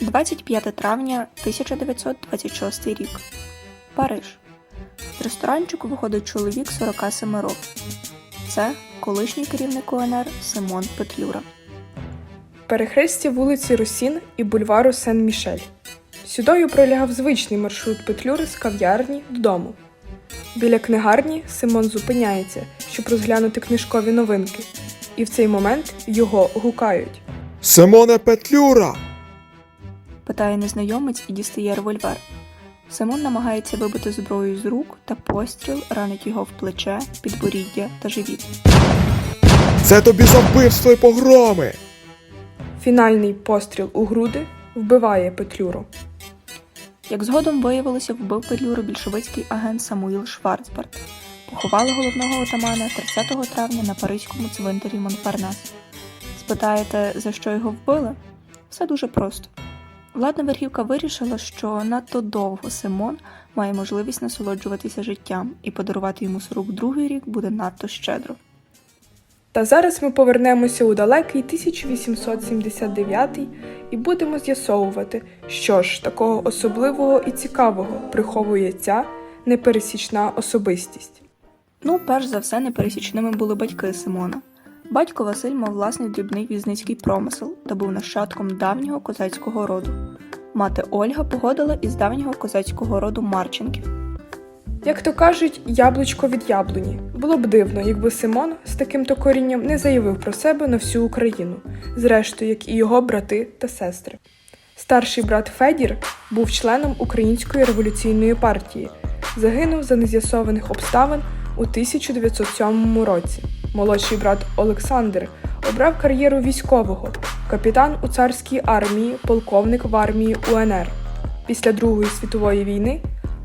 25 травня 1926 рік. Париж. З ресторанчику виходить чоловік 47 років. Це колишній керівник УНР Симон Петлюра. Перехрестя вулиці Росін і бульвару Сен-Мішель. Сюдою пролягав звичний маршрут Петлюри з кав'ярні додому. Біля книгарні Симон зупиняється, щоб розглянути книжкові новинки, і в цей момент його гукають. Симоне Петлюра! Питає незнайомець і дістає револьвер. Симон намагається вибити зброю з рук, та постріл ранить його в плече, підборіддя та живіт. Це тобі за вбивство і погроми! Фінальний постріл у груди вбиває Петлюру. Як згодом виявилося, вбив Петлюру більшовицький агент Самуїл Шварцберг. Поховали головного отамана 30 травня на паризькому цвинтарі Монфарнас. Спитаєте, за що його вбили? Все дуже просто. Владна верхівка вирішила, що надто довго Симон має можливість насолоджуватися життям, і подарувати йому 42-й рік буде надто щедро. Та зараз ми повернемося у далекий 1879 і будемо з'ясовувати, що ж такого особливого і цікавого приховує ця непересічна особистість. Ну, перш за все, непересічними були батьки Симона. Батько Василь мав власний дрібний візницький промисел та був нащадком давнього козацького роду. Мати Ольга погодила із давнього козацького роду Марченків. Як то кажуть, яблучко від яблуні. Було б дивно, якби Симон з таким-то корінням не заявив про себе на всю Україну, зрештою, як і його брати та сестри. Старший брат Федір був членом Української революційної партії, загинув за нез'ясованих обставин у 1907 році. Молодший брат Олександр обрав кар'єру військового, капітан у царській армії, полковник в армії УНР. Після Другої світової війни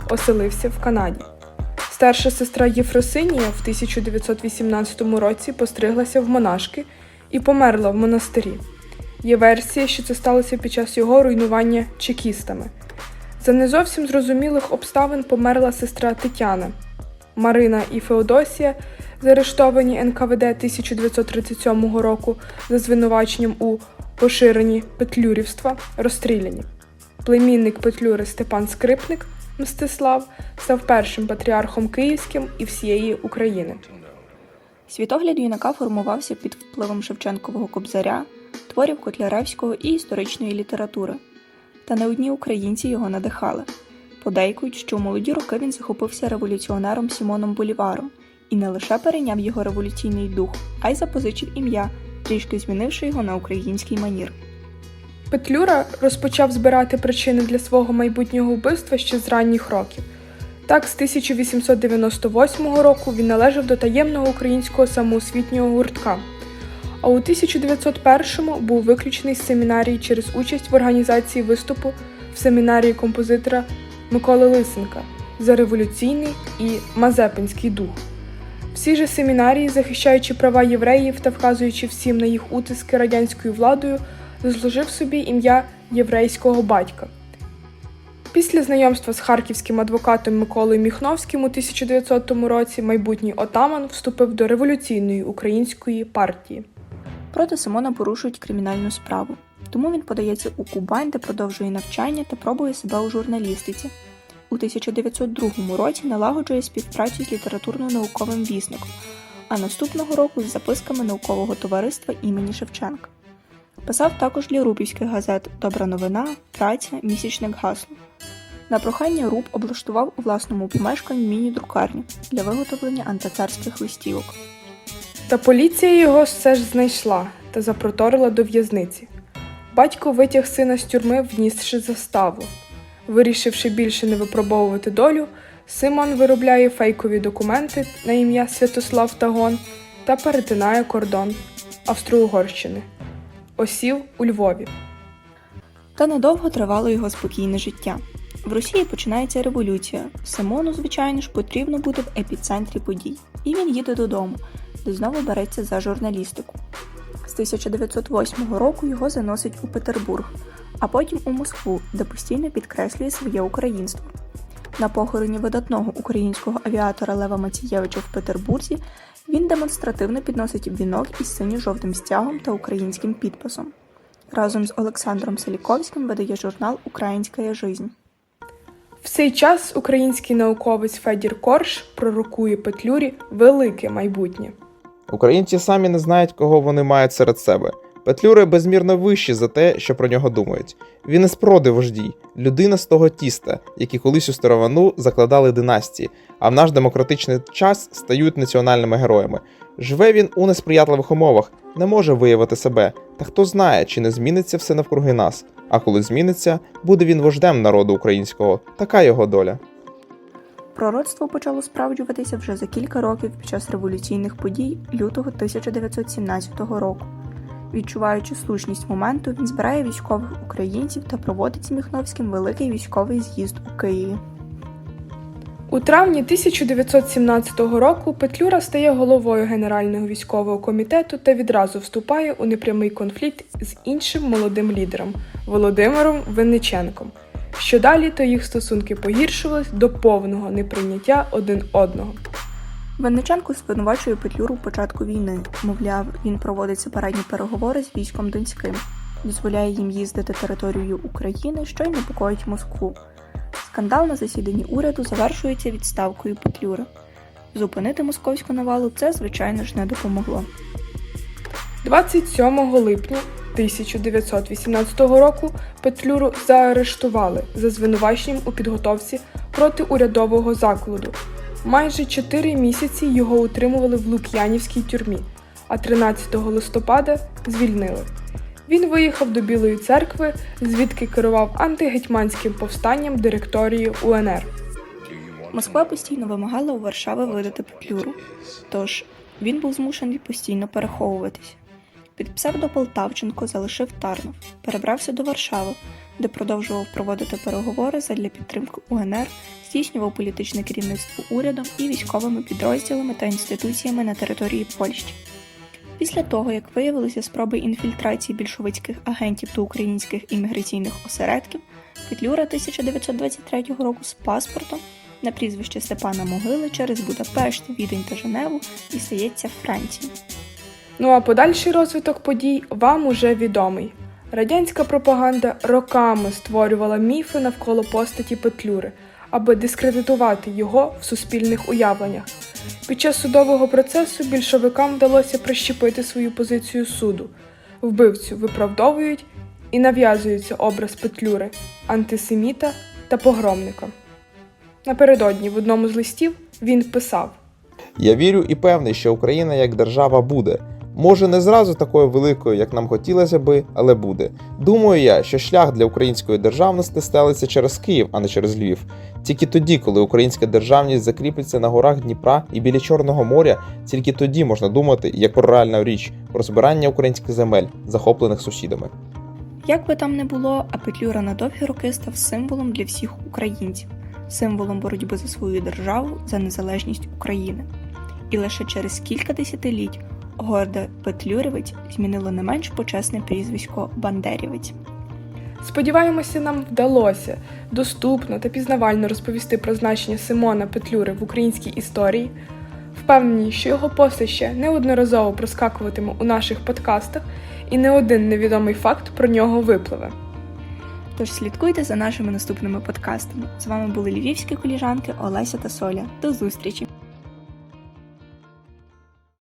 оселився в Канаді. Старша сестра Єфросинія в 1918 році постриглася в монашки і померла в монастирі. Є версія, що це сталося під час його руйнування чекістами. За не зовсім зрозумілих обставин померла сестра Тетяна. Марина і Феодосія, заарештовані НКВД 1937 року за звинуваченням у поширенні петлюрівства, розстріляні. Племінник Петлюри Степан Скрипник Мстислав став першим патріархом Київським і всієї України. Світогляд юнака формувався під впливом Шевченкового кобзаря, творів Котляревського і історичної літератури. Та не одні українці його надихали. Подейкують, що у молоді роки він захопився революціонером Сімоном Боліваром і не лише перейняв його революційний дух, а й запозичив ім'я, трішки змінивши його на український манір. Петлюра розпочав збирати причини для свого майбутнього вбивства ще з ранніх років. Так, з 1898 року він належав до таємного українського самоосвітнього гуртка. А у 1901-му був виключений з семінарії через участь в організації виступу в семінарії композитора Миколи Лисенка за революційний і мазепинський дух. Всі же семінарії, захищаючи права євреїв та вказуючи всім на їх утиски радянською владою, зложив собі ім'я єврейського батька. Після знайомства з харківським адвокатом Миколою Міхновським у 1900 році майбутній отаман вступив до революційної української партії. Проти Симона порушують кримінальну справу, тому він подається у Кубань, де продовжує навчання та пробує себе у журналістиці. У 1902 році налагоджує співпрацю з літературно-науковим вісником, а наступного року з записками наукового товариства імені Шевченка. Писав також для рубівських газет Добра новина, Праця, Місячник Гасло. На прохання Руб облаштував у власному помешканні міні-друкарню для виготовлення антицарських листівок. Та поліція його все ж знайшла та запроторила до в'язниці. Батько витяг сина з тюрми, внісши заставу. Вирішивши більше не випробовувати долю, Симон виробляє фейкові документи на ім'я Святослав Тагон та перетинає кордон Австро-Угорщини. Осів у Львові. Та недовго тривало його спокійне життя. В Росії починається революція. Симону, звичайно ж, потрібно бути в епіцентрі подій, і він їде додому, де знову береться за журналістику. З 1908 року його заносить у Петербург, а потім у Москву, де постійно підкреслює своє українство. На похороні видатного українського авіатора Лева Мацієвича в Петербурзі він демонстративно підносить вінок із синьо-жовтим стягом та українським підписом. разом з Олександром Селіковським видає журнал Українська жизнь. В цей час український науковець Федір Корж пророкує Петлюрі велике майбутнє. Українці самі не знають, кого вони мають серед себе. Петлюри безмірно вищі за те, що про нього думають. Він із спроди вождій, людина з того тіста, які колись у старовину закладали династії, а в наш демократичний час стають національними героями. Живе він у несприятливих умовах, не може виявити себе. Та хто знає, чи не зміниться все навкруги нас. А коли зміниться, буде він вождем народу українського. Така його доля. Пророцтво почало справджуватися вже за кілька років під час революційних подій лютого 1917 року. Відчуваючи слушність моменту, він збирає військових українців та проводить з Міхновським великий військовий з'їзд у Києві. У травні 1917 року Петлюра стає головою Генерального військового комітету та відразу вступає у непрямий конфлікт з іншим молодим лідером Володимиром Винниченком. Що далі, то їх стосунки погіршувались до повного неприйняття один одного. Винниченко звинувачує Петлюру в початку війни. Мовляв, він проводить сепаратні переговори з військом Донським, дозволяє їм їздити територією України, що й непокоїть Москву. Скандал на засіданні уряду завершується відставкою Петлюри. Зупинити московську навалу це, звичайно ж, не допомогло. 27 липня 1918 року Петлюру заарештували за звинуваченням у підготовці проти урядового закладу. Майже 4 місяці його утримували в Лук'янівській тюрмі, а 13 листопада звільнили. Він виїхав до Білої церкви, звідки керував антигетьманським повстанням директорії УНР. Москва постійно вимагала у Варшави видати Петлюру, тож він був змушений постійно переховуватись. Під псевдо Полтавченко залишив Тарнов, перебрався до Варшави, де продовжував проводити переговори задля підтримки УНР, здійснював політичне керівництво урядом і військовими підрозділами та інституціями на території Польщі. Після того, як виявилися спроби інфільтрації більшовицьких агентів до українських імміграційних осередків, Петлюра 1923 року з паспортом на прізвище Степана Могили через Будапешт, Відень та Женеву дістається в Франції. Ну а подальший розвиток подій вам уже відомий. Радянська пропаганда роками створювала міфи навколо постаті Петлюри, аби дискредитувати його в суспільних уявленнях. Під час судового процесу більшовикам вдалося прищепити свою позицію суду. Вбивцю виправдовують і нав'язується образ Петлюри, антисеміта та погромника. Напередодні в одному з листів він писав. Я вірю і певний, що Україна як держава буде. Може, не зразу такою великою, як нам хотілося би, але буде. Думаю я, що шлях для української державності стелиться через Київ, а не через Львів. Тільки тоді, коли українська державність закріпиться на горах Дніпра і біля Чорного моря, тільки тоді можна думати як про реальну річ про збирання українських земель, захоплених сусідами. Як би там не було, а Петлюра на довгі роки став символом для всіх українців, символом боротьби за свою державу, за незалежність України. І лише через кілька десятиліть горде Петлюрівець змінило не менш почесне прізвисько Бандерівець. Сподіваємося, нам вдалося доступно та пізнавально розповісти про значення Симона Петлюри в українській історії. Впевнені, що його постать ще неодноразово проскакуватиме у наших подкастах, і не один невідомий факт про нього випливе. Тож слідкуйте за нашими наступними подкастами. З вами були львівські коліжанки Олеся та Соля. До зустрічі!